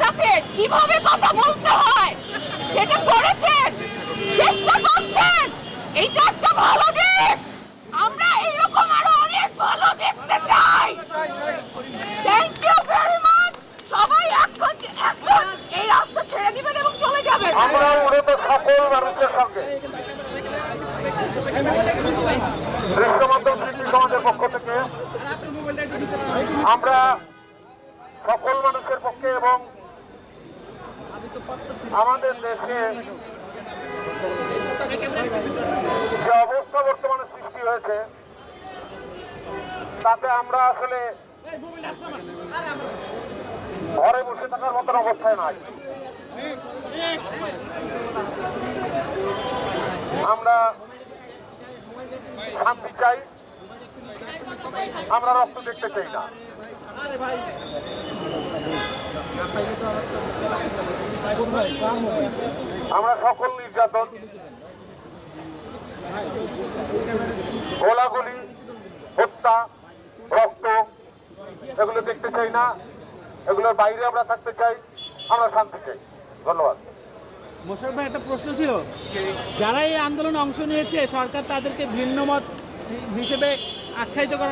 সাথে কীভাবে কথা বলতে হয়? সেটা করেছেন? চেষ্টা করছেন? এইটা একটা ভালো দিক। আমরা এইরকম আরও অনেক ভালো দেখতে চাই। থ্যাংক ইউ ভেরি মাচ সবাই এখন এখন এই রাস্তা ছেড়ে দিবেন এবং চলে যাবেন। আমরা মূলত সকল মানুষের সঙ্গে। দৃশ্য মাধ্যম সমাজের পক্ষ থেকে আমরা সকল মানুষের পক্ষে এবং আমাদের দেশে যে অবস্থা বর্তমানে সৃষ্টি হয়েছে, তাতে আমরা আসলে ঘরে বসে থাকার মতন অবস্থায় নাই। আমরা শান্তি চাই, আমরা রক্ত দেখতে চাই না। আমরা সকল নির্যাতন, গোলাগুলি, হত্যা, রক্ত, এগুলো দেখতে চাই না। এগুলোর বাইরে আমরা থাকতে চাই। আমরা শান্তি চাই। ধন্যবাদ। মোশারফ ভাই, একটা প্রশ্ন ছিল। যারা এই আন্দোলনে অংশ নিয়েছে, সরকার তাদেরকে ভিন্ন মত হিসেবে আখ্যায়িত করার